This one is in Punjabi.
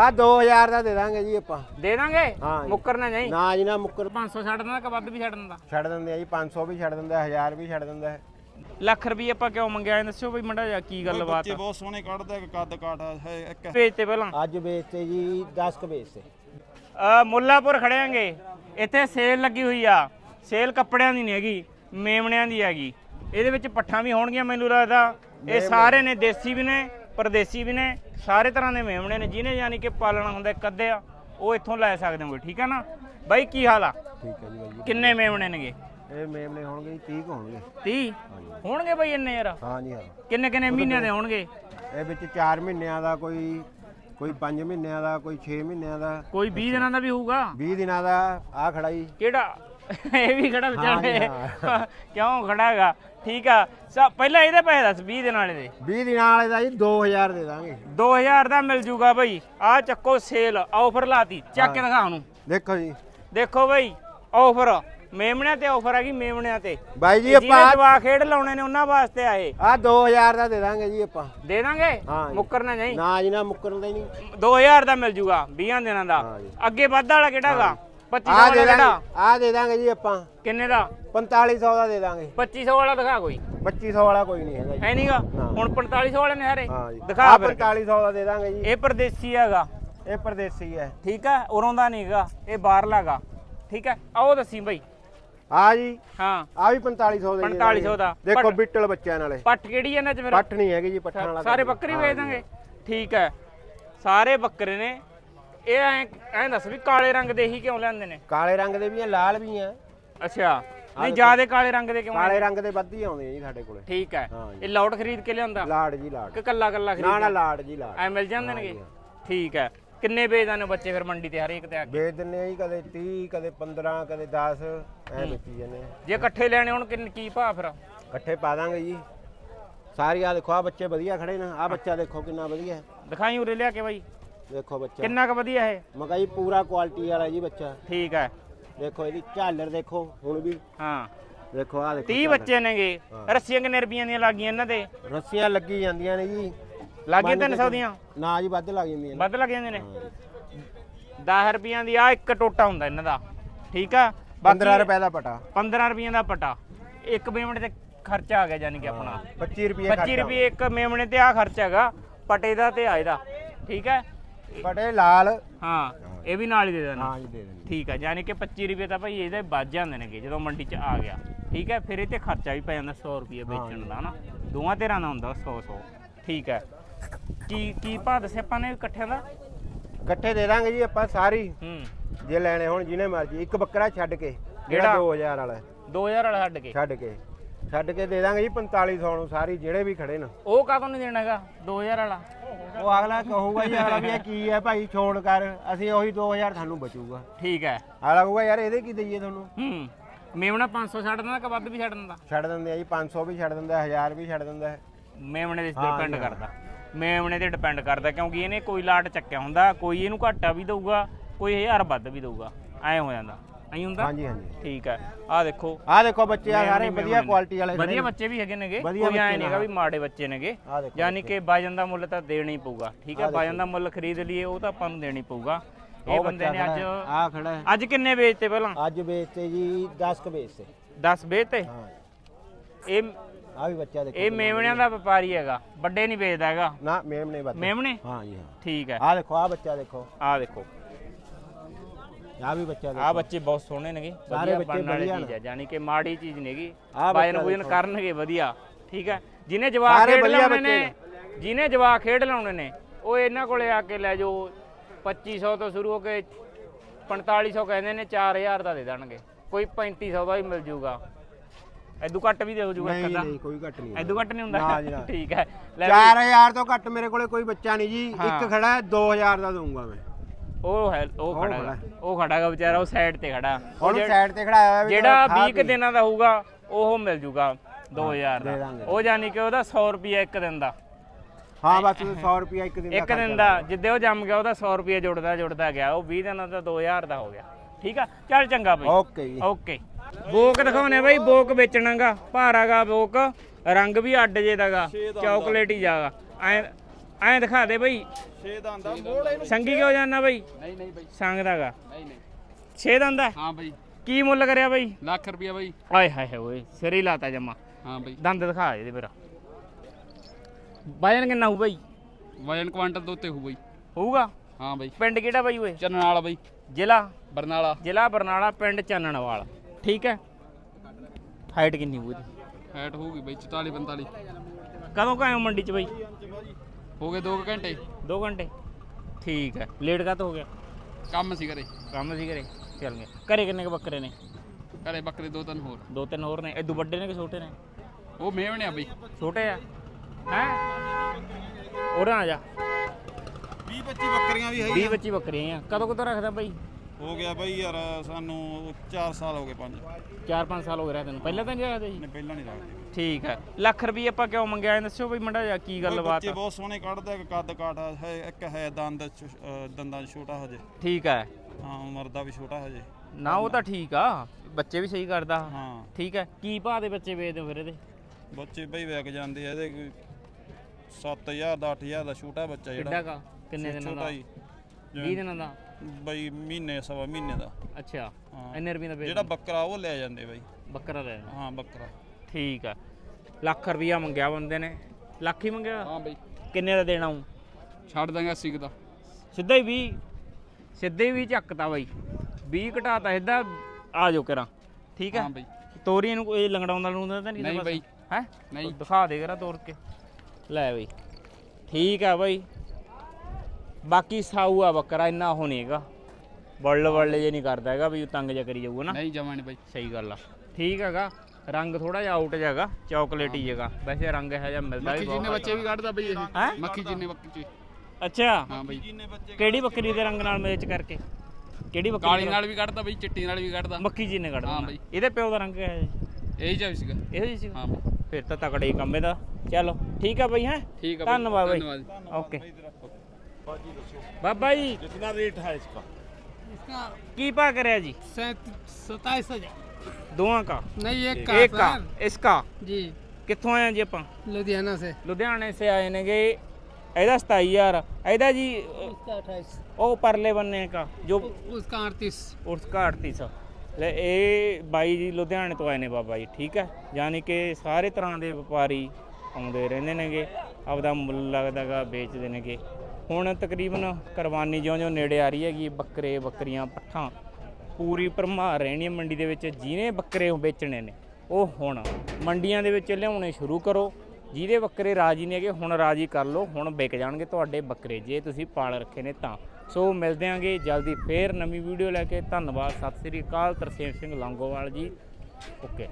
ਆ 2000 ਦਾ ਦੇ ਦਾਂਗੇ ਜੀ ਆਪਾਂ। ਦੇ ਦਾਂਗੇ? ਹਾਂ ਜੀ। ਮੁੱਕਰਨਾ ਨਹੀਂ। ਨਾ ਜੀ ਨਾ ਮੁੱਕਰ 500 ਛੱਡ ਦਿੰਦਾ ਕਿ ਵੱਧ ਵੀ ਛੱਡ ਦਿੰਦਾ। ਛੱਡ ਦਿੰਦੇ ਆ ਜੀ 500 ਵੀ ਛੱਡ ਦਿੰਦਾ 1000 ਵੀ ਛੱਡ ਦਿੰਦਾ। ਹੈ ਲੱਖ ਰੁਪਏ ਆਪਾਂ ਕਿਉਂ ਮੰਗਿਆ? ਇਹ ਦੱਸਿਓ ਬਈ ਮੜਾ ਜਾ ਕੀ ਗੱਲਬਾਤ ਬੱਚੇ ਬਹੁਤ ਸੋਹਣੇ ਕੱਢਦੇ ਇੱਕ ਕੱਦ ਕਾਠ ਹੈ ਇੱਕ। ਵੇਚ ਤੇ ਪਹਿਲਾਂ। ਅੱਜ ਵੇਚਤੇ ਜੀ 10 ਕ ਵੇਚਤੇ। ਅ, ਮੁੱਲਾਪੁਰ ਖੜਿਆਂਗੇ। ਇੱਥੇ ਸੇਲ ਲੱਗੀ ਹੋਈ ਆ। ਸੇਲ ਕੱਪੜਿਆਂ ਦੀ ਨਹੀਂ ਹੈਗੀ ਮੇਮਣਿਆਂ ਦੀ ਹੈਗੀ। ਇਹਦੇ ਵਿੱਚ ਪੱਠਾਂ ਵੀ ਹੋਣਗੀਆਂ ਮੈਨੂੰ ਲੱਗਦਾ। ਇਹ ਸਾਰੇ ਨੇ ਦੇਸੀ ਵੀ ਨੇ। ਪਰਦੇਸੀ ਵੀ ਨੇ ਸਾਰੇ ਤਰ੍ਹਾਂ ਦੇ ਮੇਮਣੇ ਨੇ ਜਿਹਨੇ ਯਾਨੀ ਕਿ ਪਾਲਣਾ ਹੁੰਦਾ ਇੱਕ ਅੱਧੇ ਆ ਉਹ ਇੱਥੋਂ ਲੈ ਸਕਦੇ ਹੋ ਠੀਕ ਆ ਨਾ? ਬਾਈ ਕੀ ਹਾਲ ਆ? ਠੀਕ ਹੈ ਜੀ ਬਾਈ ਕਿੰਨੇ ਮੇਮਣੇ ਨੇਗੇ? ਇਹ ਮੇਮਣੇ ਹੋਣਗੇ ਜੀ 30 ਕੁ ਹੋਣਗੇ। 30 ਹੋਣਗੇ ਬਾਈ ਇੰਨੇ ਯਾਰ? ਹਾਂ ਜੀ ਹਾਂ। ਕਿੰਨੇ ਕਿੰਨੇ ਮਹੀਨਿਆਂ ਦੇ ਹੋਣਗੇ? ਇਹ ਵਿੱਚ 4 ਮਹੀਨਿਆਂ ਦਾ ਕੋਈ ਕੋਈ 5 ਮਹੀਨਿਆਂ ਦਾ ਕੋਈ 6 ਮਹੀਨਿਆਂ ਦਾ। ਕੋਈ 20 ਦਿਨਾਂ ਦਾ ਵੀ ਹੋਊਗਾ? 20 ਦਿਨਾਂ ਦਾ ਆ ਖੜਾ ਜੀ ਕਿਹੜਾ? ਇਹ ਵੀ ਖੜਾ ਵਿਚਾਰੇ। ਕਿਉਂ ਖੜਾ ਹੈਗਾ ਠੀਕ ਆ। ਸਾ ਪਹਿਲਾਂ ਇਹਦੇ ਪੈਸੇ ਦੱਸ 20 ਦਿਨ ਵਾਲੇ ਦੇ। 20 ਦਿਨਾਂ ਵਾਲੇ ਦਾ ਜੀ 2000 ਦੇ ਦਾਂਗੇ। 2000 ਦਾ ਮਿਲ ਜੂਗਾ ਬਈ। ਆ ਚੱਕੋ ਸੇਲ ਆਫਰ ਲਾਤੀ। ਚੱਕ ਕੇ ਦਿਖਾ ਉਹਨੂੰ। ਦੇਖੋ ਜੀ। ਦੇਖੋ ਬਈ ਆਫਰ। ਮੇਮਣਿਆਂ ਤੇ ਆਫਰ ਹੈਗੀ ਮੇਮਣਿਆਂ ਤੇ। ਬਾਈ ਜੀ ਆਪਾਂ ਜਵਾ ਖੇਡ ਲਾਉਣੇ ਨੇ ਉਹਨਾਂ ਵਾਸਤੇ ਆਏ ਆ 2000 ਦਾ ਦੇ ਦਾਂਗੇ ਜੀ ਆਪਾਂ। ਦੇ ਦਾਂਗੇ। ਮੁੱਕਰਨਾ ਨਹੀਂ ਨਾ ਜੀ ਨਾ ਮੁੱਕਰਨ ਨਹੀਂ। 2000 ਦਾ ਮਿਲ ਜੂਗਾ 20 ਦਿਨਾਂ ਦਾ। ਅੱਗੇ ਵੱਧ ਵਾਲਾ ਕਿਹੜਾ ਹੈਗਾ? 2500 ਆ ਦੇ ਵਾਲਾ ਦਾਂਗੇ ਕਿਹੜਾ? ਆ ਦੇ ਦਾਂਗੇ ਜੀ ਆਪਾਂ। ਕਿੰਨੇ ਦਾ? 4500 ਦਾ ਦੇ ਦਾਂਗੇ। 2500 ਵਾਲਾ ਦਿਖਾ ਕੋਈ। 2500 ਵਾਲਾ ਕੋਈ ਨਹੀਂ ਹੈਗਾ ਜੀ। ਹੈ ਨਹੀਂਗਾ ਨਾ। ਹੁਣ 4500 ਵਾਲੇ ਨੇ ਸਾਰੇ। ਹਾਂ ਜੀ। ਦਿਖਾ ਆ ਫਿਰ। 4500 ਦਾ ਦੇ ਦਾਂਗੇ ਜੀ। ਇਹ ਪਰਦੇਸੀ ਹੈਗਾ। ਇਹ ਪਰਦੇਸੀ ਹੈ। ਠੀਕ ਹੈ? ਉਰੋਂ ਦਾ ਨਹੀਂਗਾ ਇਹ ਬਾਹਰਲਾ ਗਾ ਠੀਕ ਹੈ? ਆਓ ਦੱਸੀ ਬਈ। ਆ ਜੀ। ਹਾਂ। ਆ ਵੀ 4500 ਦੇ 4500 ਦਾ। ਦੇਖੋ ਪੱਟ- ਬਿੱਟਲ ਬੱਚਿਆਂ ਨਾਲੇ। ਪੱਟ ਕਿਹੜੀ ਇਹਨਾਂ ਚ ਫਿਰ? ਪੱਠ ਨਹੀਂ ਹੈਗੀ ਜੀ ਪੱਠਾਂ ਵਾਲਾ ਸਾਰੇ ਕੰਮ। ਬੱਕਰੀ ਹਾਂ ਵੇਚ ਜੀ। ਦਾਂਗੇ ਠੀਕ ਹੈ। ਸਾਰੇ ਬੱਕਰੇ ਨੇ ਇਹ ਐ ਐਂ ਦੱਸ ਵੀ ਕਾਲੇ ਰੰਗ ਦੇ ਹੀ ਕਿਉਂ ਲੈਂਦੇ ਨੇ? ਕਾਲੇ ਰੰਗ ਦੇ ਵੀ ਆ ਲਾਲ ਵੀ ਆ। ਅੱਛਾ। ਨਹੀਂ ਜਿਆਦੇ ਕਾਲੇ ਰੰਗ ਦੇ ਕਿਉਂ ਕਾਲੇ ਰੰਗ ਦੇ ਵੱਧ ਹੀ ਆਉਂਦੇ ਆ ਜੀ ਸਾਡੇ ਕੋਲੇ। ਠੀਕ ਹੈ। ਹਾਂ ਜੀ। ਇਹ ਲੋਟ ਖਰੀਦ ਕੇ ਲਿਆਂਦਾ ਲਾੜ ਜੀ ਲਾੜ ਕਿ ਕੱਲਾ ਕੱਲਾ ਨਾ ਨਾ ਖਰੀਦ ਲਾੜ ਜੀ ਲਾੜ ਐ ਮਿਲ ਜਾਂਦੇ ਨੇਗੇ? ਠੀਕ ਹੈ। ਕਿੰਨੇ ਵੇਚਦੇ ਨੇ ਬੱਚੇ ਫਿਰ ਮੰਡੀ ਤੇ ਹਰੇਕ ਤੇ ਆ ਕੇ? ਵੇਚ ਦਿੰਨੇ ਆ ਜੀ ਕਦੇ 30 ਕਦੇ 15 ਕਦੇ 10 ਐ ਵੇਚੀ ਜਾਂਦੇ ਆ। ਜੇ ਇਕੱਠੇ ਲੈਣੇ ਹੁਣ ਕਿੰਨ ਕੀ ਭਾਅ ਫਿਰ? ਇਕੱਠੇ ਪਾ ਦਾਂਗੇ ਜੀ। ਸਾਰੀ ਆ ਦੇਖੋ ਆ ਬੱਚੇ ਵਧੀਆ ਖੜੇ ਨੇ। ਆ ਬੱਚਾ ਦੇਖੋ ਕਿੰਨਾ ਵਧੀਆ। ਹੈ ਦਿਖਾਈ ਉਰੇ ਲਿਆ ਕੇ ਬਾਈ। ਦੇਖੋ ਬੱਚਾ। ਕਿੰਨਾ ਕੁ ਵਧੀਆ ਇਹ? ਮੈਂ ਕਿਹਾ ਜੀ ਪੂਰਾ ਕੁਆਲਿਟੀ ਵਾਲਾ ਜੀ ਬੱਚਾ। ਠੀਕ ਹੈ। ਦੇਖੋ ਇਹਦੀ ਝਾਲਰ ਦੇਖੋ ਹੁਣ ਵੀ। ਹਾਂ। ਦੇਖੋ ਆ ਦੇਖੋ 30 ਬੱਚੇ ਨੇਗੇ। ਰੱਸੀਆਂ ਕਿੰਨੇ ਰੁਪਈਆਂ ਦੀਆਂ ਲੱਗੀਆਂ ਇਹਨਾਂ ਦੇ? ਰੱਸੀਆਂ ਲੱਗੀ ਜਾਂਦੀਆਂ ਨੇ ਜੀ। ਲੱਗੀਆਂ ਮੰਨ ਕੇ 300 ਦੀਆਂ? ਨਾ ਜੀ ਵੱਧ ਲੱਗ ਜਾਂਦੀਆਂ ਨੇ। ਵੱਧ ਲੱਗ ਜਾਂਦੇ ਨੇ? 10 ਰੁਪਈਆਂ ਦੀ ਆ ਇੱਕ ਟੋਟਾ ਹੁੰਦਾ ਇਹਨਾਂ ਦਾ। ਠੀਕ ਆ? 15 ਰੁਪਏ ਦਾ ਪਟਾ। 15 ਰੁਪਈਆਂ ਦਾ ਪਟਾ। ਇੱਕ ਮੇਮਣੇ ਤੇ ਖਰਚਾ ਆ ਗਿਆ ਯਾਨੀ ਕਿ ਆਪਣਾ। 25 ਰੁਪਏ 25 ਰੁਪਏ ਇੱਕ ਮੇਮਣੇ ਤੇ ਆ ਖਰਚਾ ਹੈਗਾ ਪਟੇ ਦਾ ਤੇ ਆ ਇਹਦਾ। ਠੀਕ ਹੈ? ਪਟੇ ਲਾਲ। ਹਾਂ ਇਹ ਵੀ ਨਾਲ ਹੀ ਦੇ ਦੇਣਾ। ਹਾਂ ਜੀ ਦੇ ਦੇਣੀ। ਠੀਕ ਹੈ ਯਾਨੀ ਕਿ 25 ਰੁਪਏ ਤਾਂ ਭਾਈ ਇਹਦੇ ਵੱਜ ਜਾਂਦੇ ਨੇਗੇ ਜਦੋਂ ਮੰਡੀ 'ਚ ਆ ਗਿਆ। ਠੀਕ ਹੈ ਫਿਰ ਇਹ ਤੇ ਖਰਚਾ ਵੀ ਪੈ ਜਾਂਦਾ 100 ਰੁਪਏ ਵੇਚਣ ਦਾ ਨਾ। ਦੋਵਾਂ ਧਿਰਾਂ ਦਾ ਹੁੰਦਾ 100 100 ਠੀਕ ਹੈ ਕੀ ਕੀ ਭਾਅ ਦੱਸਿਆ ਆਪਾਂ ਨੇ ਇਕੱਠਿਆਂ ਦਾ? ਇਕੱਠੇ ਦੇ ਦਾਂਗੇ ਜੀ ਆਪਾਂ ਸਾਰੀ। ਹੂੰ। ਜੇ ਲੈਣੇ ਹੁਣ ਜਿਹਨੇ ਮਰਜ਼ੀ ਇੱਕ ਬੱਕਰਾ ਛੱਡ ਕੇ? ਜਿਹੜਾ 2000 ਵਾਲਾ। ਹੈ, 2000 ਵਾਲਾ ਛੱਡ ਕੇ? ਛੱਡ ਕੇ। ਛੱਡ ਕੇ ਦੇ ਦਾਂਗੇ ਜੀ 4500 ਨੂੰ ਸਾਰੀ ਜਿਹੜੇ ਵੀ ਖੜੇ ਨੇ। ਉਹ ਕਾਹਤੋਂ ਨਹੀਂ ਦੇਣਾ ਹੈਗਾ? 2000 ਵਾਲਾ। ਉਹ ਅਗਲਾ ਕਹੂਗਾ ਜੀ ਅਗਲਾ ਵੀ ਇਹ ਕੀ ਹੈ ਭਾਈ ਛੋੜ ਕਰ ਅਸੀਂ ਉਹੀ 2000 ਤੁਹਾਨੂੰ ਬਚੂਗਾ। ਠੀਕ ਹੈ। ਅਗਲਾ ਕਹੂਗਾ ਯਾਰ ਇਹਦੇ ਕੀ ਦਈਏ ਤੁਹਾਨੂੰ? ਹੂੰ ਮੇਵਣਾ 500 ਛੱਡ ਦਿੰਦਾ ਕਿ ਵੱਧ ਵੀ ਛੱਡ ਦਿੰਦਾ? ਛੱਡ ਦਿੰਦੇ ਆ ਜੀ 500 ਵੀ ਛੱਡ ਦਿੰਦਾ 1000 ਵੀ ਛੱਡ ਦਿੰਦਾ। ਮੇਵਣੇ ਦੇ ਡਿਪੈਂਡ। ਕਰਦਾ। ਮੇਵਣੇ ਤੇ ਡਿਪੈਂਡ ਕਰਦਾ ਕਿਉਂਕਿ ਇਹਨੇ ਕੋਈ ਲਾਟ ਚੱਕਿਆ ਹੁੰਦਾ ਕੋਈ ਇਹਨੂੰ ਘਾਟਾ ਵੀ ਦਊਗਾ ਕੋਈ 1000 ਵੱਧ ਵੀ ਦਊਗਾ। ਐ ਹੋ ਜਾਂਦਾ। ਐਂ ਹੁੰਦਾ? ਹਾਂਜੀ ਹਾਂਜੀ। ਠੀਕ ਹੈ। ਆਹ ਦੇਖੋ। ਆਹ ਦੇਖੋ ਬੱਚੇ ਆ ਮੇਮਣੇ- ਸਾਰੇ ਵਧੀਆ ਮੇਮਣੇ ਕੁਆਲਿਟੀ ਵਾਲੇ ਵਧੀਆ। ਬੱਚੇ ਵੀ ਹੈਗੇ ਨੇਗੇ। ਕੋਈ ਐ ਨਹੀਂਗਾ ਵੀ ਮਾੜੇ ਬੱਚੇ ਨੇਗੇ। ਯਾਨੀ ਕਿ ਬਾਜਨ ਦਾ ਮੁੱਲ ਤਾਂ ਦੇਣਾ ਹੀ ਪਊਗਾ। ਠੀਕ ਹੈ ਬਾਜਨ ਦਾ ਮੁੱਲ ਖਰੀਦ ਲਈਏ ਉਹ ਤਾਂ ਆਪਾਂ ਨੂੰ ਦੇਣੀ ਪਊਗਾ। ਇਹ ਬੰਦੇ ਨੇ ਅੱਜ ਆ ਖੜਾ ਹੈ। ਅੱਜ ਕਿੰਨੇ ਵੇਚਤੇ ਪਹਿਲਾਂ? ਅੱਜ ਵੇਚਤੇ ਜੀ 10 ਕ ਵੇਚਤੇ। 10 ਵੇਚਤੇ? ਹਾਂ। ਇਹ ਆ ਵੀ ਬੱਚਾ ਦੇਖੋ ਇਹ ਮੇਮਣਿਆਂ ਦਾ ਵਪਾਰੀ ਹੈਗਾ। ਵੱਡੇ ਨਹੀਂ ਵੇਚਦਾ ਹੈਗਾ। ਨਾ ਮੇਮ ਨੇ ਬੱਚਾ ਮੇਮਣੇ ਹਾਂ ਜੀ ਹਾਂ। ਠੀਕ ਹੈ। ਆ ਦੇਖੋ ਆ ਬੱਚਾ ਦੇਖੋ। ਆਹ ਦੇਖੋ। ਆ ਵੀ ਬੱਚਾ ਦੇਖੋ। ਬੱਚੇ ਬਹੁਤ ਸੋਹਣੇ ਨੇਗੇ ਸਾਰੇ ਵਧੀਆ ਬੱਚੇ ਬਣਨ ਵਾਲੀ ਵਧੀਆ ਚੀਜ਼ ਹੈ ਯਾਨੀ ਕਿ ਮਾੜੀ ਚੀਜ਼ ਨਹੀਂਗੀ ਆਹ ਬੱਚਾ ਬੂਜਨ। ਕਰਨਗੇ ਵਧੀਆ। ਠੀਕ ਹੈ? ਜਿਹਨੇ ਜਵਾਕ ਸਾਰੇ ਖੇਡ ਵਧੀਆ ਲਾਉਣੇ ਬੱਚੇ ਨੇ ਜਿਹਨੇ ਜਵਾਕ ਖੇਡ ਲਾਉਣੇ ਨੇ ਉਹ ਇਹਨਾਂ ਕੋਲੇ ਆ ਕੇ ਲੈ ਜਾਓ 2500 ਤੋਂ ਸ਼ੁਰੂ ਹੋ ਕੇ 4500 ਕਹਿੰਦੇ ਨੇ 4000 ਦਾ ਦੇ ਦੇਣਗੇ। ਕੋਈ 3500 ਦਾ ਵੀ ਮਿਲ ਜਾਊਗਾ ਐਦੂ ਘੱਟ ਵੀ ਦੇ ਹੋ ਜਾਊਗਾ ਨਹੀਂ ਨਹੀਂ ਕੋਈ ਘੱਟ ਨਹੀਂ। ਐਦੂ ਘੱਟ ਨਹੀਂ ਨਾ ਜੀ, ਹੁੰਦਾ ਨਾ। ਠੀਕ ਹੈ ਲੈ ਵੀ। 4000 ਤੋਂ ਘੱਟ ਮੇਰੇ ਕੋਲੇ ਕੋਈ ਬੱਚਾ ਨਹੀਂ ਜੀ। ਹਾਂ। ਇੱਕ ਖੜਾ ਹੈ 2000 ਦਾ ਦਊਂਗਾ ਮੈਂ। ਉਹ ਹੈ ਉਹ ਖੜਾ ਖੜਾ ਗਾ। ਉਹ ਖੜਾ ਗਾ ਵਿਚਾਰਾ ਉਹ ਸਾਈਡ ਤੇ ਖੜਾ। ਉਹ ਹੁਣ ਜਿਹੜਾ- ਸਾਈਡ ਤੇ ਖੜਾਇਆ ਹੋਇਆ ਵੀ ਜਿਹੜਾ ਖਾ 20 ਕੁ ਪੀ। ਦਿਨਾਂ ਦਾ ਹੋਊਗਾ ਉਹ ਮਿਲ ਜੂਗਾ 2000 ਦੇ। ਦਾ ਦਾਂਗੇ। ਉਹ ਜਾਨੀ ਕਿ ਉਹਦਾ 100 ਰੁਪਿਆ ਇੱਕ ਦਿਨ ਦਾ। ਹਾਂ ਬਸ 100 ਰੁਪਿਆ ਇੱਕ ਦਿਨ ਦਾ ਇੱਕ ਦਿਨ ਦਾ ਜਿੱਦੇ ਉਹ ਜੰਮ ਗਿਆ ਉਹਦਾ 100 ਰੁਪਿਆ ਜੁੜਦਾ ਜੁੜਦਾ ਗਿਆ। ਉਹ 20 ਦਿਨਾਂ ਦਾ 2000 ਦਾ ਹੋ ਗਿਆ। ਠੀਕ ਆ? ਚੱਲ ਚੰਗਾ ਬਈ। ਓਕੇ ਜੀ। ਓਕੇ। ਬੋਕ ਦਿਖਾਉਣੇ ਬਈ ਬੋਕ ਵੇਚਣਾਗਾ। ਭਾਰਾਗਾ ਬੋਕ ਰੰਗ ਵੀ ਅੱਡ ਜੇ ਦਾਗਾ। ਚਾਕਲੇਟੀ ਜਾਗਾ। ਐ ਐਂ ਦਿਖਾ ਦੇ ਬਈ। ਛੇ ਦਾ ਆਂਦਾ ਮੋੜ ਇਹਨੂੰ। ਸੰਗੀ ਕਿਉਂ ਜਾਣਾ ਬਈ? ਨਹੀਂ ਨਹੀਂ ਬਾਈ। ਸੰਗਦਾਗਾ ਨਹੀਂ ਨਹੀਂ। 6 ਦੰਦ ਹੈ ਹਾਂ ਬਾਈ। ਕੀ ਮੁੱਲ ਕਰਿਆ ਬਈ? ਲੱਖ ਰੁਪਿਆ ਬਾਈ। ਆਏ ਹਾਏ ਹਾਏ ਓਏ ਸਿਰ ਹੀ ਲਾਤਾ ਜਮਾ। ਹਾਂ ਬਾਈ। ਦੰਦ ਦਿਖਾ ਇਹਦੇ ਫਿਰ। ਵਜਨ ਕਿੰਨਾ ਹੋਊ ਬਈ? ਵਜਨ ਕੁਆਂਟਲ ਤੋਂ ਉੱਤੇ ਹੋ ਬਾਈ। ਹੋਊਗਾ? ਹਾਂ ਬਾਈ। ਪਿੰਡ ਕਿਹੜਾ ਬਈ ਓਏ? ਚੰਨਣ ਵਾਲਾ ਬਾਈ। ਜ਼ਿਲ੍ਹਾ? ਬਰਨਾਲਾ। ਜ਼ਿਲ੍ਹਾ ਬਰਨਾਲਾ ਪਿੰਡ ਚਾਨਣਵਾਲ ਠੀਕ ਹੈ? ਹਾਈਟ ਕਿੰਨੀ ਹੋਊ ਇਹਦੀ? ਹੈਟ ਹੋਊਗੀ ਬਾਈ 44 45 ਕਦੋਂ ਕਾਇਓ ਮੰਡੀ ਚ ਬਈ? ਹੋ ਗਏ 2 ਘੰਟੇ? 2 ਘੰਟੇ। ਠੀਕ ਹੈ। ਲੇਟ ਕਾ ਹੋ ਗਿਆ? ਕੰਮ ਸੀ ਘਰੇ। ਕੰਮ ਸੀ ਘਰੇ। ਚੱਲ ਗਏ ਘਰੇ ਕਿੰਨੇ ਕੁ ਬੱਕਰੇ ਨੇ? ਘਰੇ ਬੱਕਰੇ ਦੋ ਤਿੰਨ ਹੋਰ। ਦੋ ਤਿੰਨ ਹੋਰ ਨੇ। ਇਦੋਂ ਵੱਡੇ ਨੇ ਕਿ ਛੋਟੇ ਨੇ? ਉਹ ਮੇਵਣੇ ਆ ਬਾਈ ਛੋਟੇ ਆ। ਹੈ? ਉਰਾਂ ਆ ਜਾ। 20 25 ਬੱਕਰੀਆਂ ਵੀ 20 25 ਬੱਕਰੀਆਂ ਆ। ਕਦੋਂ ਕਦੋਂ ਰੱਖਦਾ ਬਈ? ਹੋ ਗਿਆ ਬਾਈ ਯਾਰ ਸਾਨੂੰ 4 ਸਾਲ ਹੋ ਗਏ ਪੰਜ। 4-5 ਸਾਲ ਹੋ ਗਏ ਤੈਨੂੰ। ਪਹਿਲਾਂ ਤਾਂ ਨਹੀਂ ਰੱਖਦੇ ਜੀ ਪਹਿਲਾਂ ਨਹੀਂ ਰੱਖਦੇ ਠੀਕ ਹੈ। ਲੱਖ ਰੁਪਏ ਆਪਾਂ ਕਿਉਂ ਮੰਗਿਆ? ਇਹ ਦੱਸਿਓ ਬਈ ਮੰਡਾ ਜਾ ਕੀ ਗੱਲਬਾਤ ਬੱਚੇ ਆ ਬਹੁਤ ਸੋਹਣੇ ਕੱਢਦਾ ਇੱਕ ਕੱਦ ਕਾਠ ਹੈ ਇੱਕ ਹੈ ਦੰਦ ਅਹ ਦੰਦਾਂ 'ਚ ਛੋਟਾ ਹਜੇ। ਠੀਕ ਹੈ। ਹਾਂ ਉਮਰ ਦਾ ਵੀ ਛੋਟਾ ਹਜੇ। ਨਾ ਉਹ ਤਾਂ ਠੀਕ ਆ। ਬੱਚੇ ਵੀ ਸਹੀ ਕਰਦਾ। ਹਾਂ। ਠੀਕ ਹੈ। ਕੀ ਭਾਅ ਦੇ ਬੱਚੇ ਵੇਚਦੇ ਹੋ ਫਿਰ ਇਹਦੇ? ਬੱਚੇ ਬਈ ਵਿਕ ਜਾਂਦੇ ਆ ਇਹਦੇ ਕੋਈ 7000 ਦਾ 8000 ਦਾ ਛੋਟਾ ਬੱਚਾ ਕਿੱਡਾ ਜਿਹੜਾ ਕਾ ਕਿੰਨੇ ਦਿਨਾਂ ਦਾ? ਛੋਟਾ ਹੀ। 20 ਦਿਨਾਂ ਦਾ? ਬਈ ਮਹੀਨੇ ਸਵਾ ਮਹੀਨੇ ਦਾ। ਅੱਛਾ ਹਾਂ। ਇੰਨੇ ਰੁਪਏ ਦਾ ਵੇਚ ਜਿਹੜਾ ਬੱਕਰਾ ਉਹ ਲੈ ਜਾਂਦੇ ਬਈ। ਬੱਕਰਾ ਲੈ ਹਾਂ ਬੱਕਰਾ। ਠੀਕ ਆ। ਲੱਖ ਰੁਪਿਆ ਮੰਗਿਆ ਬੰਦੇ ਨੇ। ਲੱਖ ਹੀ ਮੰਗਿਆ? ਹਾਂ ਬਾਈ। ਕਿੰਨੇ ਦਾ ਦੇਣਾ ਹੂੰ ਛੱਡ ਦਾਂਗੇ 80 ਕੁ ਦਾ। ਸਿੱਧਾ ਹੀ 20 ਸਿੱਧੇ ਹੀ 20 ਚੱਕਤਾ ਬਾਈ। 20 ਘਟਾਤਾ ਸਿੱਧਾ ਆ ਜਾਓ ਕਰਾਂ। ਠੀਕ ਹੈ ਹਾਂ ਬਾਈ। ਤੋਰੀ ਨੂੰ ਕੋਈ ਲੰਗੜਾਉਂਦਾ ਨੂੰ ਤਾਂ ਨਹੀਂ ਨਹੀਂ ਬਾਈ। ਹੈ? ਨਹੀਂ। ਦਿਖਾ ਦੇ ਕਰਾ ਤੋੜ ਕੇ। ਲੈ ਬਈ। ਠੀਕ ਆ ਬਾਈ। ਬਾਕੀ ਸਾਊ ਆ ਬੱਕਰਾ ਇੰਨਾ ਉਹ ਨਹੀਂ ਹੈਗਾ। ਬੱਲ ਬੱਲ ਜੇ ਨਹੀਂ ਕਰਦਾ ਹੈਗਾ ਵੀ ਤੰਗ ਜਿਹਾ ਕਰੀ ਜਾਊਗਾ ਨਾ। ਨਹੀਂ ਜਮਾ ਨਹੀਂ ਬਾਈ। ਸਹੀ ਗੱਲ ਆ। ਠੀਕ ਹੈਗਾ। ਰੰਗ ਥੋੜਾ ਜਿਹਾ ਆਊਟ ਜਗਾ ਚਾਕਲੇਟੀ ਜਗਾ ਵੈਸੇ ਰੰਗ ਇਹ ਜਿਹਾ ਮਿਲਦਾ ਵੀ ਮੱਖੀ ਜਿੰਨੇ ਬੱਚੇ ਵੀ ਕੱਢਦਾ ਬਾਈ ਇਹ। ਹੈਂ? ਮੱਖੀ ਜਿੰਨੇ ਬੱਚੇ ਅੱਛਾ। ਹਾਂ ਬਾਈ। ਕਿਹੜੀ ਬੱਕਰੀ ਦੇ ਰੰਗ ਨਾਲ ਮੈਚ ਕਰਕੇ? ਕਿਹੜੀ ਬੱਕਰੀ ਕਾਲੀ ਦਾ? ਨਾਲ ਵੀ ਕੱਢਦਾ ਬਾਈ ਚਿੱਟੀ ਨਾਲ ਵੀ ਕੱਢਦਾ। ਮੱਖੀ ਜੀ ਨੇ ਕੱਢਦਾ ਹਾਂ। ਬਈ। ਇਹਦੇ ਪਿਓ ਦਾ ਰੰਗ ਹੈ ਇਹੀ ਜਿਹਾ ਸੀਗਾ। ਇਹੋ ਜੀ ਸੀ ਹਾਂ ਬਾਈ। ਫਿਰ ਤਾਂ ਤਕੜੇ ਕੰਮ ਇਹਦਾ। ਚਲੋ ਠੀਕ ਆ ਬਈ ਹੈ? ਧੰਨਵਾਦ ਬਾਈ। ਧੰਨਵਾਦ। ਓਕੇ। ਬਾਬਾ ਜੀ कितना रेट है इसका इसका ਕੀ ਪਾ ਕਰਿਆ ਜੀ सताईस हजार ਦੋਵਾਂ का नहीं एक का एक का सर। इसका जी ਕਿੱਥੋਂ ਆਏ ਆ ਜੀ ਆਪਾਂ लुधियाना से ਲੁਧਿਆਣੇ ਸੇ ਆਏ ਨੇਗੇ ਇਹਦਾ 27000 ਇਹਦਾ ਜੀ ਅ, उसका अट्ठाईस ਉਹ ਪਰਲੇ ਬੰਨੇ ਕਾ ਜੋ उसका अड़तीस ਉਸ ਘਾਟ 300 ਲੈ ਇਹ ਬਾਈ ਜੀ ਲੁਧਿਆਣੇ ਤੋਂ ਆਏ ਨੇ ਬਾਬਾ ਜੀ ਠੀਕ ਹੈ ਯਾਨੀ ਕਿ ਸਾਰੇ ਤਰ੍ਹਾਂ ਦੇ ਵਪਾਰੀ ਆਉਂਦੇ ਰਹਿੰਦੇ ਨੇਗੇ ਆਪਦਾ ਮੁੱਲ ਲੱਗਦਾਗਾ ਵੇਚਦੇ ਨੇਗੇ ਹੁਣ ਤਕਰੀਬਨ ਕੁਰਬਾਨੀ ਜਿਉਂ-ਜਿਉਂ ਨੇੜੇ ਆ ਰਹੀ ਹੈਗੀ, ਬੱਕਰੇ, ਬੱਕਰੀਆਂ, ਪੱਠਾਂ। ਪੂਰੀ ਭਰਮਾਰ ਰਹਿਣੀ ਹੈ ਮੰਡੀ ਦੇ ਵਿੱਚ, ਜਿਹਨੇ ਬੱਕਰੇ ਵੇਚਣੇ ਨੇ, ਉਹ ਹੁਣ ਮੰਡੀਆਂ ਦੇ ਵਿੱਚ ਲਿਆਉਣੇ ਸ਼ੁਰੂ ਕਰੋ। ਜਿਹਦੇ ਬੱਕਰੇ ਰਾਜੀ ਨੇ ਹੈਗੇ, ਹੁਣ ਰਾਜੀ ਕਰ ਲਓ, ਹੁਣ ਵਿਕ ਜਾਣਗੇ ਤੁਹਾਡੇ ਬੱਕਰੇ। ਜੇ ਤੁਸੀਂ ਪਾਲ ਰੱਖੇ ਨੇ ਤਾਂ। ਸੋ ਮਿਲਦੇ ਆਂਗੇ ਜਲਦੀ ਫੇਰ ਨਵੀਂ ਵੀਡੀਓ ਲੈ ਕੇ। ਧੰਨਵਾਦ, ਸਤਿ ਸ੍ਰੀ ਅਕਾਲ, ਤਰਸੇਮ ਸਿੰਘ ਲੰਗੋਵਾਲ ਜੀ। ਓਕੇ।